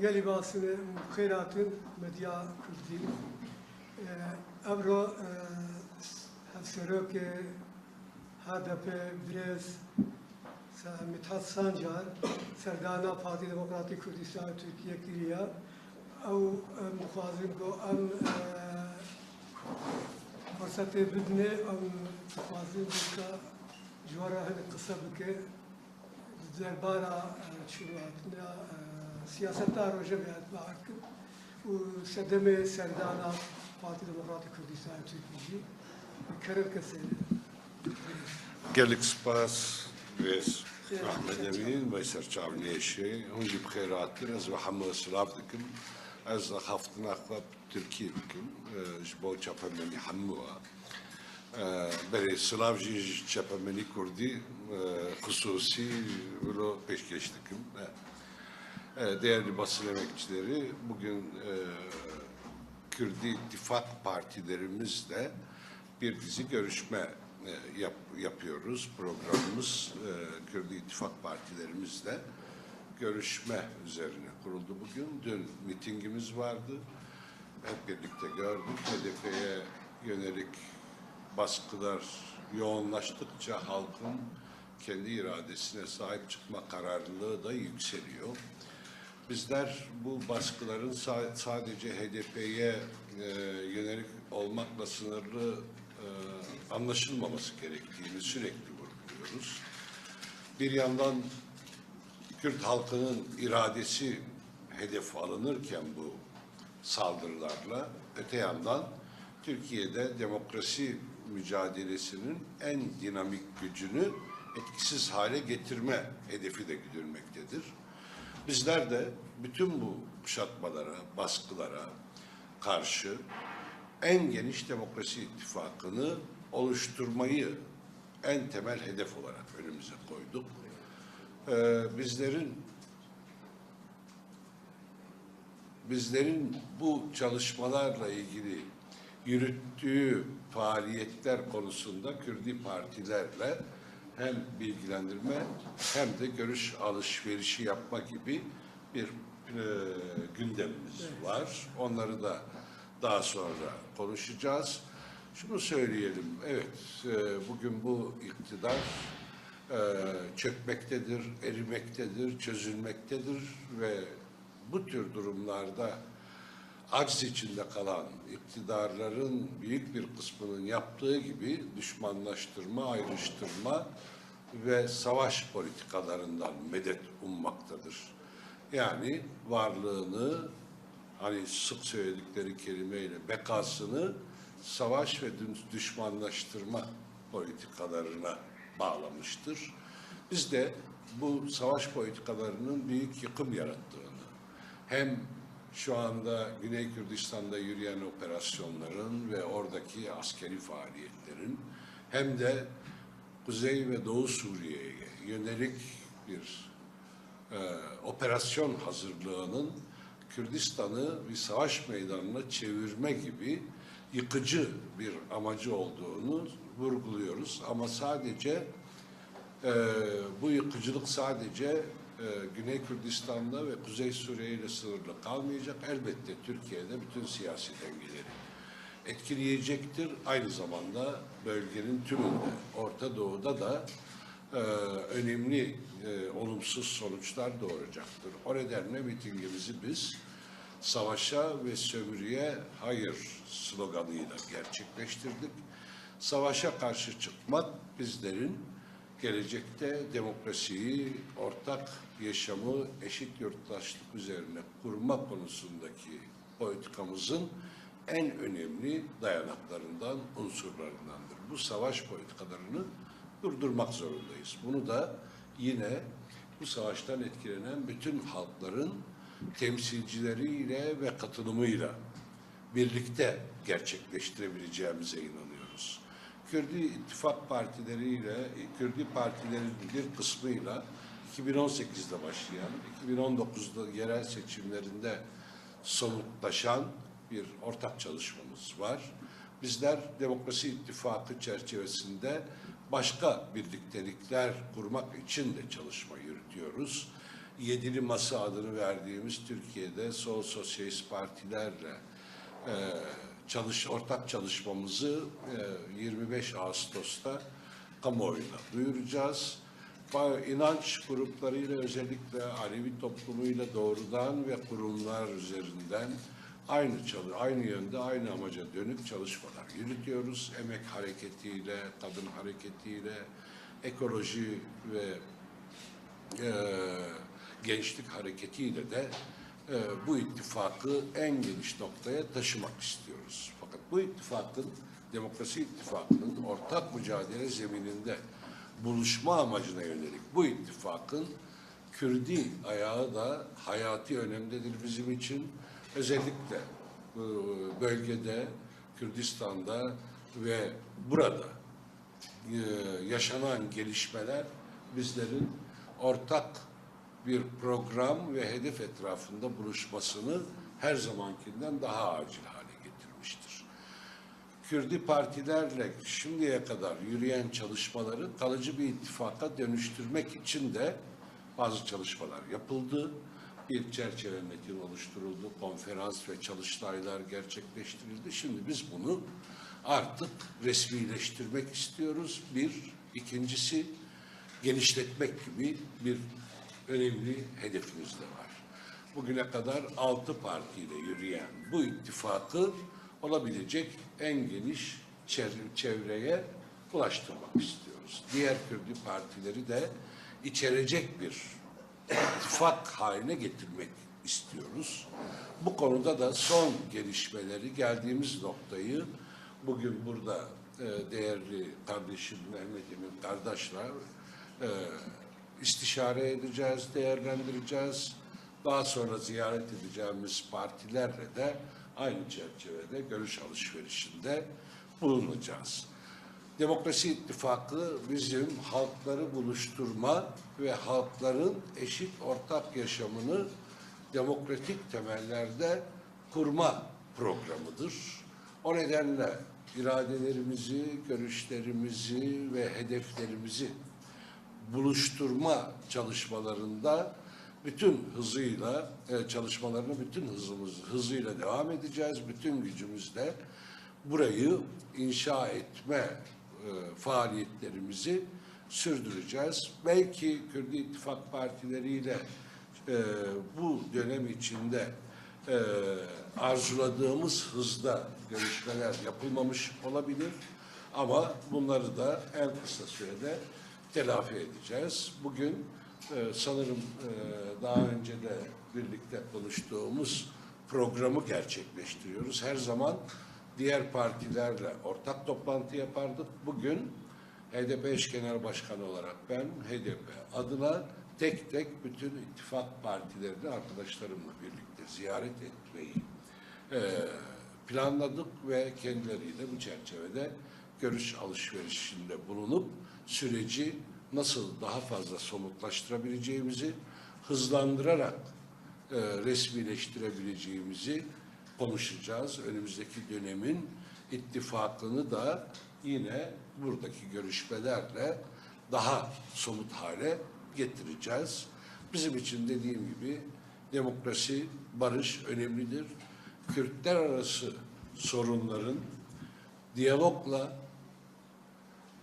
gelî basını xêratın medya Kurdî. Evro hevserokê HDP Brez Mithat Sancar serdana Partî Demokratîk Kurdistan Türkiye kiriye ew mixwazin ku em فرصتê bidine ew dixwazin ka civara hinek qise bike derbara çûhatine siyaseta rojevê etbaar kir û sedemê serdana Partî Demokratîk Kurdistan Türkiye jî kerim kesê Gellik spas vês Ahmed Emin ve serçavnê şê hûn jî bixêratir ez ve hemû silav dikim ez xeftina xwe Tirkiye dikim ji bo çepemenî hemû wa berê silav jî ji çepemenî Kurdî xusûsî velo pêşkeş dikim. Evet, Değerli basın emekçileri, bugün e, Kürdi İttifak partilerimizle bir dizi görüşme e, yap, yapıyoruz. Programımız e, Kürdi İttifak partilerimizle görüşme üzerine kuruldu bugün. Dün mitingimiz vardı. Hep birlikte gördük. HDP'ye yönelik baskılar yoğunlaştıkça halkın kendi iradesine sahip çıkma kararlılığı da yükseliyor. Bizler bu baskıların sa- sadece HDP'ye e, yönelik olmakla sınırlı e, anlaşılmaması gerektiğini sürekli vurguluyoruz. Bir yandan Kürt halkının iradesi hedef alınırken bu saldırılarla öte yandan Türkiye'de demokrasi mücadelesinin en dinamik gücünü etkisiz hale getirme hedefi de güdülmektedir. Bizler de bütün bu kuşatmalara, baskılara karşı en geniş demokrasi ittifakını oluşturmayı en temel hedef olarak önümüze koyduk. Ee, bizlerin bizlerin bu çalışmalarla ilgili yürüttüğü faaliyetler konusunda Kürdi partilerle hem bilgilendirme hem de görüş alışverişi yapma gibi bir e, gündemimiz var. Onları da daha sonra konuşacağız. Şunu söyleyelim, evet e, bugün bu iktidar e, çökmektedir, erimektedir, çözülmektedir ve bu tür durumlarda acz içinde kalan iktidarların büyük bir kısmının yaptığı gibi düşmanlaştırma, ayrıştırma ve savaş politikalarından medet ummaktadır. Yani varlığını hani sık söyledikleri kelimeyle bekasını savaş ve dü- düşmanlaştırma politikalarına bağlamıştır. Biz de bu savaş politikalarının büyük yıkım yarattığını, hem şu anda Güney Kürdistan'da yürüyen operasyonların ve oradaki askeri faaliyetlerin hem de Kuzey ve Doğu Suriye'ye yönelik bir e, operasyon hazırlığının Kürdistan'ı bir savaş meydanına çevirme gibi yıkıcı bir amacı olduğunu vurguluyoruz. Ama sadece e, bu yıkıcılık sadece Güney Kürdistan'da ve Kuzey Suriye ile sınırlı kalmayacak. Elbette Türkiye'de bütün siyasi dengeleri etkileyecektir. Aynı zamanda bölgenin tümünde, Orta Doğu'da da e, önemli e, olumsuz sonuçlar doğuracaktır. O nedenle mitingimizi biz savaşa ve sömürüye hayır sloganıyla gerçekleştirdik. Savaşa karşı çıkmak bizlerin gelecekte demokrasiyi, ortak yaşamı, eşit yurttaşlık üzerine kurma konusundaki politikamızın en önemli dayanaklarından, unsurlarındandır. Bu savaş politikalarını durdurmak zorundayız. Bunu da yine bu savaştan etkilenen bütün halkların temsilcileriyle ve katılımıyla birlikte gerçekleştirebileceğimize inanıyoruz. Kürdi ittifak partileriyle, Kürdi partilerin bir kısmıyla 2018'de başlayan, 2019'da yerel seçimlerinde somutlaşan bir ortak çalışmamız var. Bizler Demokrasi İttifakı çerçevesinde başka birliktelikler kurmak için de çalışma yürütüyoruz. Yedili Masa adını verdiğimiz Türkiye'de sol sosyalist partilerle e, çalış ortak çalışmamızı e, 25 Ağustos'ta kamuoyuna duyuracağız. İnanç gruplarıyla özellikle Alevi toplumuyla doğrudan ve kurumlar üzerinden aynı çalı aynı yönde aynı amaca dönük çalışmalar yürütüyoruz. Emek hareketiyle, kadın hareketiyle, ekoloji ve e, gençlik hareketiyle de e, bu ittifakı en geniş noktaya taşımak istiyoruz. Fakat bu ittifakın, demokrasi ittifakının ortak mücadele zemininde buluşma amacına yönelik bu ittifakın Kürdi ayağı da hayati önemdedir bizim için. Özellikle e, bölgede, Kürdistan'da ve burada e, yaşanan gelişmeler bizlerin ortak bir program ve hedef etrafında buluşmasını her zamankinden daha acil hale getirmiştir. Kürdi partilerle şimdiye kadar yürüyen çalışmaları kalıcı bir ittifaka dönüştürmek için de bazı çalışmalar yapıldı. Bir çerçeve metin oluşturuldu, konferans ve çalıştaylar gerçekleştirildi. Şimdi biz bunu artık resmileştirmek istiyoruz. Bir, ikincisi genişletmek gibi bir önemli hedefimiz de var. Bugüne kadar altı partiyle yürüyen bu ittifakı olabilecek en geniş çevreye ulaştırmak istiyoruz. Diğer Kürdi partileri de içerecek bir ittifak haline getirmek istiyoruz. Bu konuda da son gelişmeleri geldiğimiz noktayı bugün burada e, değerli kardeşim Mehmet Emin kardeşler e, istişare edeceğiz, değerlendireceğiz. Daha sonra ziyaret edeceğimiz partilerle de aynı çerçevede görüş alışverişinde bulunacağız. Demokrasi İttifakı bizim halkları buluşturma ve halkların eşit ortak yaşamını demokratik temellerde kurma programıdır. O nedenle iradelerimizi, görüşlerimizi ve hedeflerimizi buluşturma çalışmalarında bütün hızıyla e, çalışmalarını bütün hızımız hızıyla devam edeceğiz. Bütün gücümüzle burayı inşa etme e, faaliyetlerimizi sürdüreceğiz. Belki Kürdi İttifak Partileriyle e, bu dönem içinde e, arzuladığımız hızda görüşmeler yapılmamış olabilir. Ama bunları da en kısa sürede telafi edeceğiz. Bugün e, sanırım e, daha önce de birlikte konuştuğumuz programı gerçekleştiriyoruz. Her zaman diğer partilerle ortak toplantı yapardık. Bugün HDP eş genel başkanı olarak ben HDP adına tek tek bütün ittifak partilerini arkadaşlarımla birlikte ziyaret etmeyi e, planladık ve kendileriyle bu çerçevede görüş alışverişinde bulunup süreci nasıl daha fazla somutlaştırabileceğimizi hızlandırarak e, resmileştirebileceğimizi konuşacağız. Önümüzdeki dönemin ittifakını da yine buradaki görüşmelerle daha somut hale getireceğiz. Bizim için dediğim gibi demokrasi, barış önemlidir. Kürtler arası sorunların diyalogla,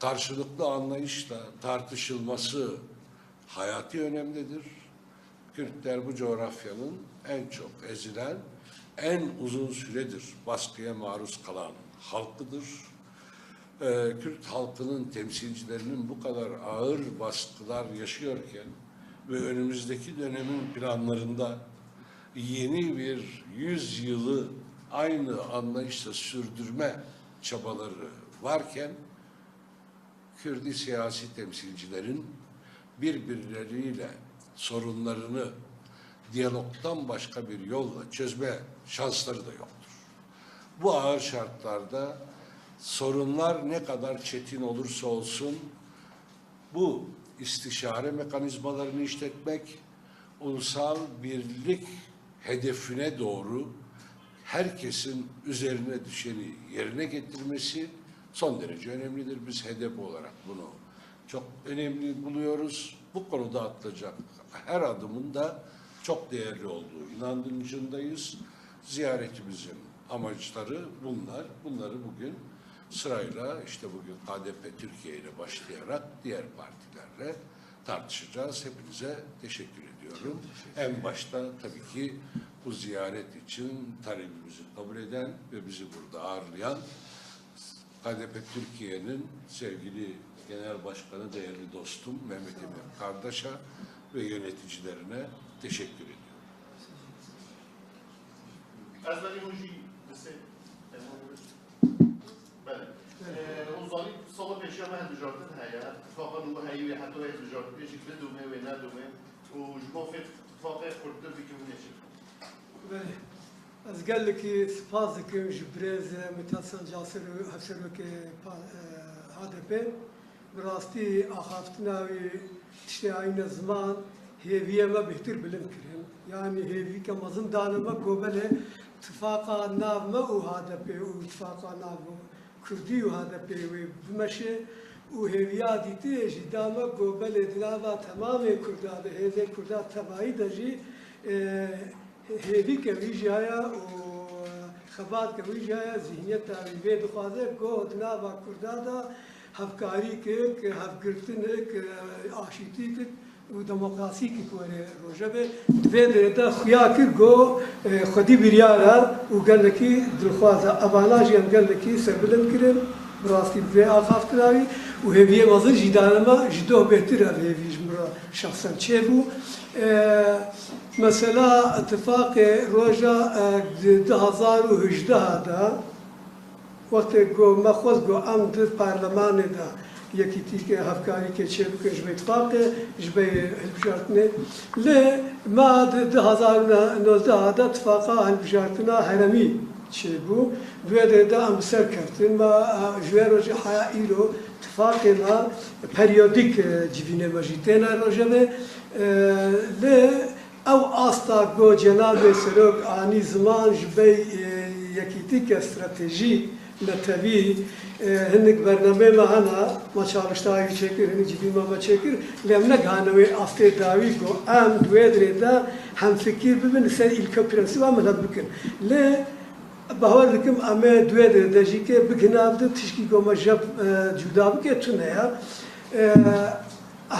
karşılıklı anlayışla tartışılması hayati önemlidir. Kürtler bu coğrafyanın en çok ezilen, en uzun süredir baskıya maruz kalan halkıdır. Ee, Kürt halkının temsilcilerinin bu kadar ağır baskılar yaşıyorken ve önümüzdeki dönemin planlarında yeni bir yüzyılı aynı anlayışla sürdürme çabaları varken Kürdi siyasi temsilcilerin birbirleriyle sorunlarını diyalogtan başka bir yolla çözme şansları da yoktur. Bu ağır şartlarda sorunlar ne kadar çetin olursa olsun bu istişare mekanizmalarını işletmek, ulusal birlik hedefine doğru herkesin üzerine düşeni yerine getirmesi son derece önemlidir. Biz hedef olarak bunu çok önemli buluyoruz. bu konuda atılacak her adımın da çok değerli olduğu inancındayız. Ziyaretimizin amaçları bunlar. Bunları bugün sırayla işte bugün KDP Türkiye ile başlayarak diğer partilerle tartışacağız. Hepinize teşekkür ediyorum. En başta tabii ki bu ziyaret için talebimizi kabul eden ve bizi burada ağırlayan KDP Türkiye'nin sevgili Genel Başkanı, değerli dostum Mehmet Emin Kardeş'a ve yöneticilerine teşekkür ediyorum. از ولی موجی بسه بله اوزانی سال پیشی هم هندو جارتن هیا اتفاقا نو هیو حتی هندو جارتن پیشی که دومه و نه دومه و جمع فی اتفاق خورده بیکم نشی بله از قال لك سباز كم جبريز متاسن جاسر هفسر لك هذا بين براستي اخافتنا تشتي عين زمان هي ما بهتر بلم كرين يعني هي كما زندان ما قبل اتفاقا ناف ما وهذا بي واتفاقا ناف كردي وهذا بي بمشي اوهیویا دیتی جی داما گوبل دناوا تمام کردا به هیزه کردا تبایی ده جی هیوی که ویجی هایا و خبات که ویجی هایا ذهنیت تاریوی دخوازه که دناوا کردا هفکاری که هفگرتن که آشیتی که و دموکراسی که کوره روژبه دوی درده خویا که گو خودی بریاره و گلکی دلخوازه. اواناجی هم گلکی سربلند کرد براستی دوی آخافت داری هێویە مەزن ژیدانەمە ji دۆ بێترە هێویش مرە شخصەن چێ بوو مثلا اتفاق روژا ده هزار و هجده دا وقتی گو مخوز گو ام در پارلمان دا یکی تیکه هفکاری که چه بکن جبه اتفاق جبه هلبجارتنه لی ما ده هزار و نوزده دا اتفاقا هلبجارتنا هرمی چه بو دوی ده دا ام سر کردن و جوه روژه حیا ایرو اتفاقنا پریودیک جوینه مجیتینا روژه لی او ئاستا گۆ جەنابێ سەرۆک ئانی زمان ji بە یەکیتیکە استراتێژی نەتەوی هەندێک بەرنمەمە هەنا مە چاڵشتاوی چێکرد هەنی جیبیمەمە چێکرد لێم نەگانەوەی ئاستێ داوی گۆ ئەم دوێ درێدا هەمفکیر ببن سەر ئیلکە پرەنسیوا مەدە بکن لێ باوەڕ دکم ئەمێ دوێ دەژیکێ بگنابدە تشکی گۆمە ژەب جودا بکێت تونەیە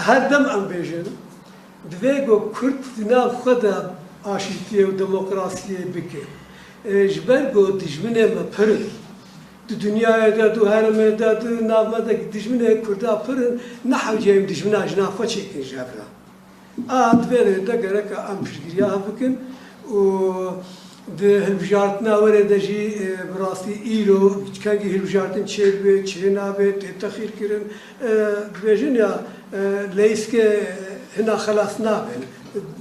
هەردەم ئەم بێژن دوێ گۆ کورد ناو خۆدا ئاشتیە و دموکراسیە بکە ji ber got dijminê me pirin di dünyaya de du hermê de du navmedek dijminê Kurda pirin nehewceyim dijmina jina xwe çêkin ji hebra a divêrê de gereka em piştgiriya hev bikin û di hilbijartina e, e, e, were de jî bi rastî îro çkengî hilbijartin çêbê çênavê têtexîr kirin dibêjin ya leyskê hina xelas nabin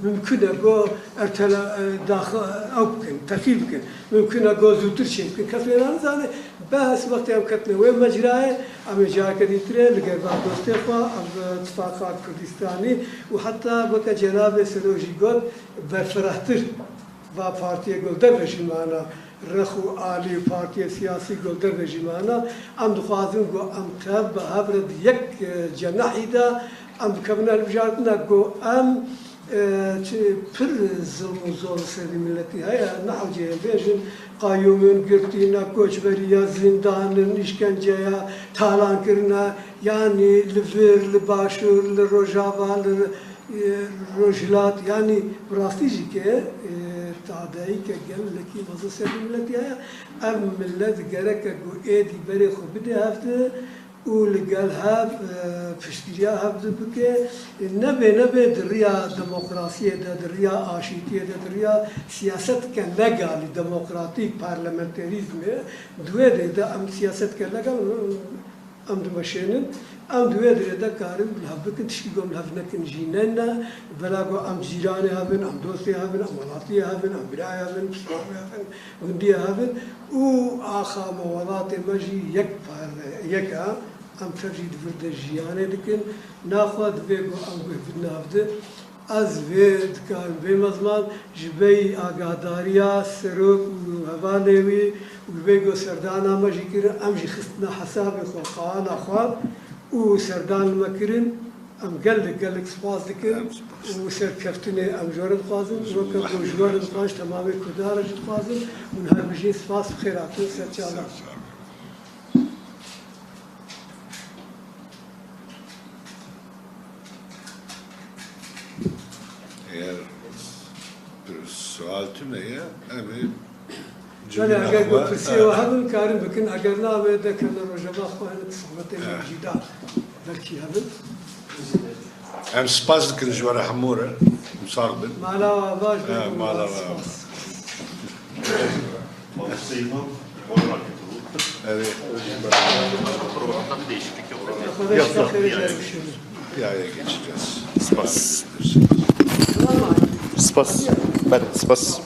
mümkün e bu ertela daxı avkin, tekil bikin, mümkün e gozultur şey bikin. Kafirlerin zane bahs vakti ev katne ve mecrae am jaka ditre liger ba doste fa am Kurdistani ve hatta baka cenab-ı Seloji Gol berferahtır و پارتی گل در رژیمانا رخو عالی پارتی سیاسی گل در رژیمانا ام دخوازم گو ام تب به هبرد یک جناحی دا ام بکبنا البجارتنا گو ام پر زڵم و زۆر سەری ملەتی هەیە نەحوجێ بێژن قایومن گرتینە کۆچبەریە زیندانن نیشکەنجەیە تاڵانکردە ینی لڤێر لە باشوور لە ڕۆژاوا لە रोशिलात यानी वरासती जी के तादाई के गल लकी मज़े से भी मिलत है अब मिलत गरे के गो ए दी बरे खुब दे हफ्ते u li gel hev e, piştiriya hev dibike e, nebe nebe diriya demokrasiye de diriya aşitiye de diriya siyaset ke legali demokratik parlamenterizmi duve de de em siyaset ke legal em dimeşenin بەلاگۆ ئەم جیرانێ هەبن ئەم دۆستی هەبن ئەم وڵاتی هەبن ئەم برای هەبن هەبن وندی هەبن و ئاخامە وڵاتێ مەژی یەک یەکە ئەم فەرجی دڤردە ژیانێ دکن ناخوا دبێ بۆ ئەم ناودە ئەس vê dikarim vê mezman ji bey agadariya serok û hevalê wî û vê got serdana me jî kirin em jî xistina hesabê xwe qaana xwe û serdan me kirin ام geldik geldik spas dikin و سرکفتنی ام جوار خوازم و که دو جوار خوانش تمامی کردار خوازم من هر بجی سپاس خیراتون سرچالا Eğer bir sual tümeye evi ولی اگر گو پرسی و هبن کارم بکن اگر نه و دکن روزما خواهند صحبت موجوده بلکی هبن Hem spaz dikin jwara hamura, musarbin. معنا و باش Ha, mala va. Seyman, Orhan Evet, Programda bir değişiklik yok. Arkadaşlar خیلی جرمشون bir aya geçeceğiz. Spas. Tamam. Spas. Ben spas.